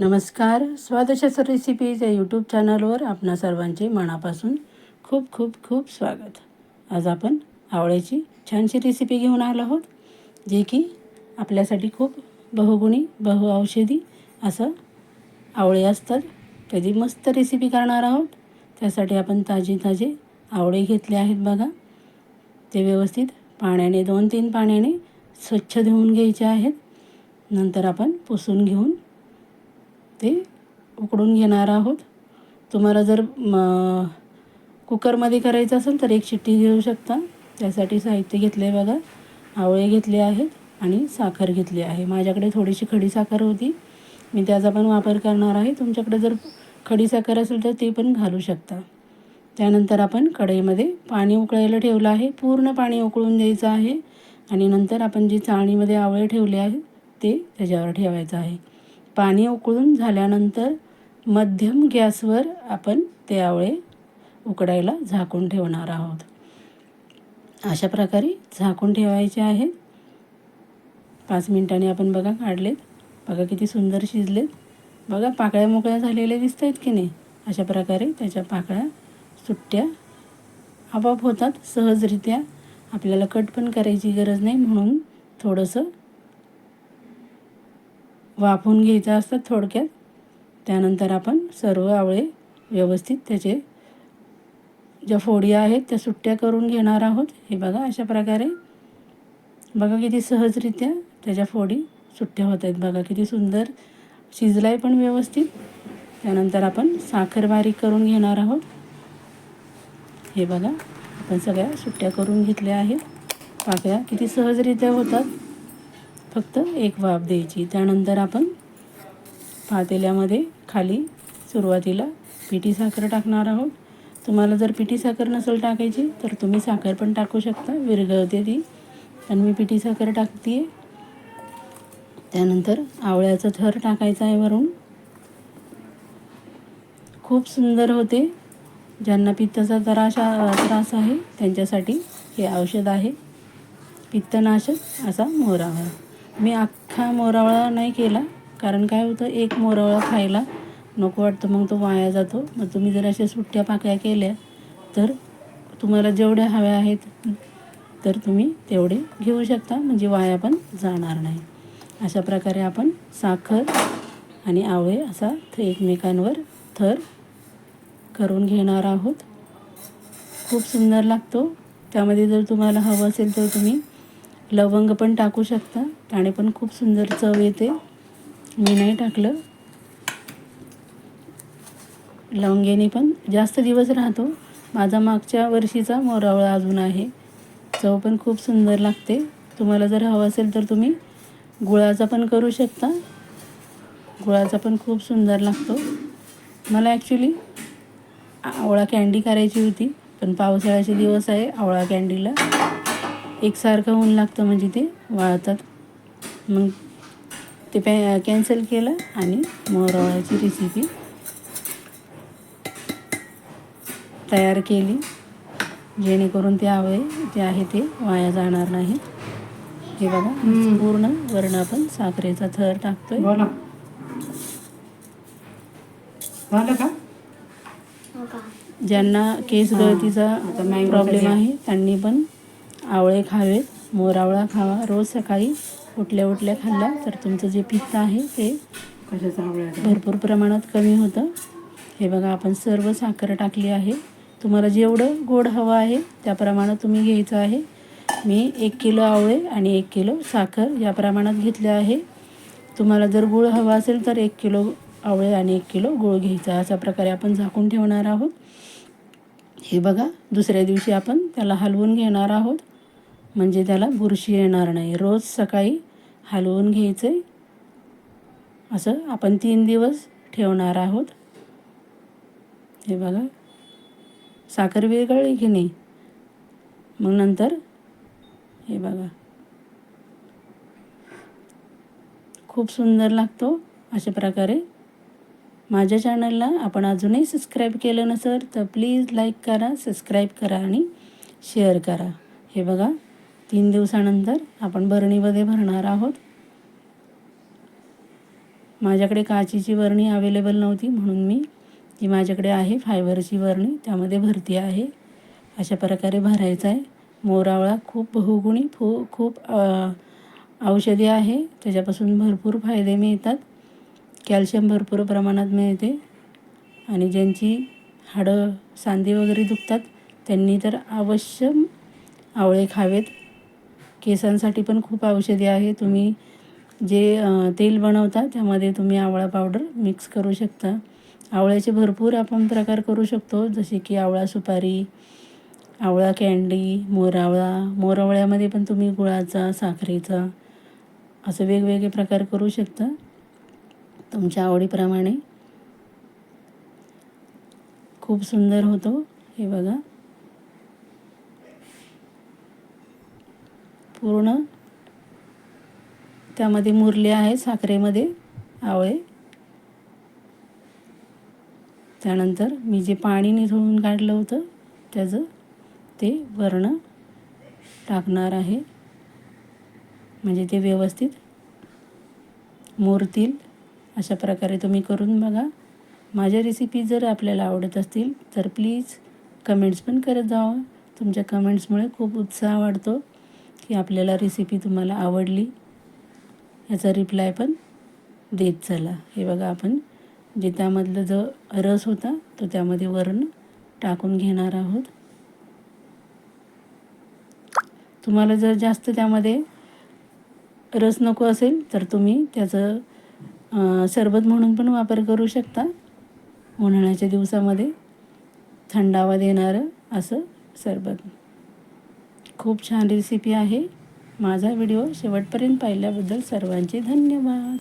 नमस्कार. स्वादशाच रेसिपीज या यूट्यूब चॅनलवर आपणा सर्वांचे मनापासून खूप खूप खूप स्वागत. आज आपण आवळ्याची छानशी रेसिपी घेऊन आलो आहोत जे की आपल्यासाठी खूप बहुगुणी बहुऔषधी असं आवळे असतात. त्याची मस्त रेसिपी करणार आहोत. त्यासाठी आपण ताजे ताजे आवळे घेतले आहेत बघा. ते व्यवस्थित पाण्याने दोन तीन पाण्याने स्वच्छ धुवून घ्यायचे आहेत. नंतर आपण पुसून घेऊन ते उकडून घेणार आहोत. तुम्हाला जर म कुकरमध्ये करायचं असेल तर एक शिट्टी घेऊ शकता. त्यासाठी साहित्य घेतले आहे बघा. आवळे घेतले आहेत आणि साखर घेतली आहे. माझ्याकडे थोडीशी खडी साखर होती. मी त्याचा पण वापर करणार आहे. तुमच्याकडे जर खडी साखर असेल तर ते पण घालू शकता. त्यानंतर आपण कढईमध्ये पाणी उकळायला ठेवलं आहे. पूर्ण पाणी उकळून द्यायचं आहे. आणि नंतर आपण जे चाळणीमध्ये आवळे ठेवले आहे ते त्याच्यावर ठेवायचं आहे. पाणी उकळून झाल्यानंतर मध्यम गॅसवर आपण ते आवळे उकडायला झाकून ठेवणार आहोत. अशा प्रकारे झाकून ठेवायचे आहेत. पाच मिनिटांनी आपण बघा काढलेत. बघा किती सुंदर शिजलेत. बघा पाकळ्या मोकळ्या झालेल्या दिसत आहेत की नाही? अशा प्रकारे त्याच्या पाकळ्या सुट्ट्या आपोआप होतात. सहजरित्या आपल्याला कट पण करायची गरज नाही म्हणून थोडंसं वाफवून घ्यायचं असतं थोडक्यात. त्यानंतर आपण सर्व आवळे व्यवस्थित त्याचे ज्या फोडी आहेत त्या सुट्ट्या करून घेणार आहोत. हे बघा अशा प्रकारे. बघा किती सहजरित्या त्याच्या फोडी सुट्ट्या होत आहेत. बघा किती सुंदर शिजलाय पण व्यवस्थित. त्यानंतर आपण साखर बारीक करून घेणार आहोत. हे बघा आपण सगळ्या सुट्ट्या करून घेतल्या आहेत. पाकळ्या किती सहजरित्या होतात. फक्त एक वाफ द्यायची. त्यानंतर आपण पातेल्यामध्ये खाली सुरुवातीला पिठी साखर टाकणार आहोत. तुम्हाला जर पिठी साखर नसेल टाकायची तर तुम्ही साखर पण टाकू शकता. विरघळते ती. पण मी पिठी साखर टाकते आहे त्यानंतर आवळ्याचं थर टाकायचं आहे वरून. खूप सुंदर होते. ज्यांना पित्ताचा त्रास त्रास आहे त्यांच्यासाठी हे औषध आहे. पित्तनाशक असा मोहरा आहे मी अख्खा मोरावळा नाही केला कारण काय होतं एक मोरावळा खायला नको वाटतं मग तो वाया जातो. मग तुम्ही जर अशा सुट्ट्या पाकळ्या केल्या तर तुम्हाला जेवढ्या हव्या आहेत तर तुम्ही तेवढे घेऊ शकता म्हणजे वाया पण जाणार नाही. अशा प्रकारे आपण साखर आणि आवळे असा थ एकमेकांवर थर करून घेणार आहोत. खूप सुंदर लागतो. त्यामध्ये जर तुम्हाला हवं असेल तर तुम्ही लवंग पण टाकू शकता. त्याने पण खूप सुंदर चव येते. मी नाही टाकलं. लवंगेने पण जास्त दिवस राहतो. माझा मागच्या वर्षीचा मोरावळा अजून आहे. चव पण खूप सुंदर लागते. तुम्हाला जर हवं असेल तर तुम्ही गुळाचा पण करू शकता. गुळाचा पण खूप सुंदर लागतो. मला ॲक्च्युली आवळा कँडी करायची होती. पण पावसाळ्याचे दिवस आहे आवळा कँडीला एकसारखं ऊन लागतं म्हणजे ते वाळतात. मग ते पॅ कॅन्सल केलं आणि मोरावळ्याची रेसिपी तयार केली. जेणेकरून ते आवळे जे आहे ते वाया जाणार नाही. हे बघा पूर्ण वर्ण आपण साखरेचा थर टाकतोय. झालं का? ज्यांना केस गळतीचा प्रॉब्लेम आहे त्यांनी पण आवळे खावेत मोरावळा खावा. रोज सकाळी उठल्या उठल्या खाल्ला तर तुमचं जे पित्त आहे ते भरपूर प्रमाणात कमी होतं. हे बघा आपण सर्व साखर टाकली आहे. तुम्हाला जेवढं गोड हवं आहे त्याप्रमाणे तुम्ही घ्यायचं आहे. मी एक किलो आवळे आणि एक किलो साखर या प्रमाणात घेतले आहे. तुम्हाला जर गूळ हवा असेल तर एक किलो आवळे आणि एक किलो गूळ घ्यायचा. अशा प्रकारे आपण झाकून ठेवणार आहोत. हे बघा दुसऱ्या दिवशी आपण त्याला हलवून घेणार आहोत. म्हणजे त्याला बुरशी येणार नाही. रोज सकाळी हलवून घ्यायचं आहे असं आपण तीन दिवस ठेवणार आहोत. हे बघा. साखर विरघळली की नाही? मग नंतर हे बघा. खूप सुंदर लागतो अशा प्रकारे. माझ्या चॅनलला आपण अजूनही सबस्क्राईब केलं नसेल तर प्लीज लाईक करा सबस्क्राईब करा आणि शेअर करा. हे बघा. तीन दिवसानंतर आपण बरणीमध्ये भरणार आहोत. माझ्याकडे काचीची वरणी अवेलेबल नव्हती म्हणून मी जी माझ्याकडे आहे फायबरची वरणी त्यामध्ये भरती आहे. अशा प्रकारे भरायचं आहे. मोरावळा खूप बहुगुणी फू खूप औषधी आहे. त्याच्यापासून भरपूर फायदे मिळतात. कॅल्शियम भरपूर प्रमाणात मिळते. आणि ज्यांची हाडं सांधे वगैरे दुखतात त्यांनी तर अवश्य आवळे खावेत. केसांसाठी पण खूप औषधी आहे. तुम्ही जे तेल बनवता त्यामध्ये तुम्ही आवळा पावडर मिक्स करू शकता. आवळ्याचे भरपूर आपण प्रकार करू शकतो जसे की आवळा सुपारी आवळा कँडी मोरावळा मोरावळ्यामध्ये पण तुम्ही गुळाचा साखरेचा असं वेगवेगळे प्रकार करू शकता. तुमच्या आवडीप्रमाणे खूप सुंदर होतो. हे बघा. पूर्ण. त्यामध्ये मुरले आहे साखरेमध्ये आवळे. त्यानंतर मी जे पाणी निथळून काढलं होतं त्याचं ते वर्ण टाकणार आहे. म्हणजे ते व्यवस्थित मुरतील. अशा प्रकारे तुम्ही करून बघा. माझ्या रेसिपी जर आपल्याला आवडत असतील तर प्लीज कमेंट्स पण करत जावा. तुमच्या कमेंट्समुळे खूप उत्साह वाढतो. की आपल्याला रेसिपी तुम्हाला आवडली याचा रिप्लाय पण देत चला. हे बघा आपण जे त्यामधलं जो रस होता तो त्यामध्ये वरण टाकून घेणार आहोत. तुम्हाला जर जास्त त्यामध्ये रस नको असेल तर तुम्ही त्याचं सरबत म्हणून पण वापर करू शकता. उन्हाळ्याच्या दिवसामध्ये थंडावा देणारं असं सरबत. खूप छान रेसिपी आहे. माझा व्हिडिओ शेवटपर्यंत पाहिल्याबद्दल सर्वांचे धन्यवाद.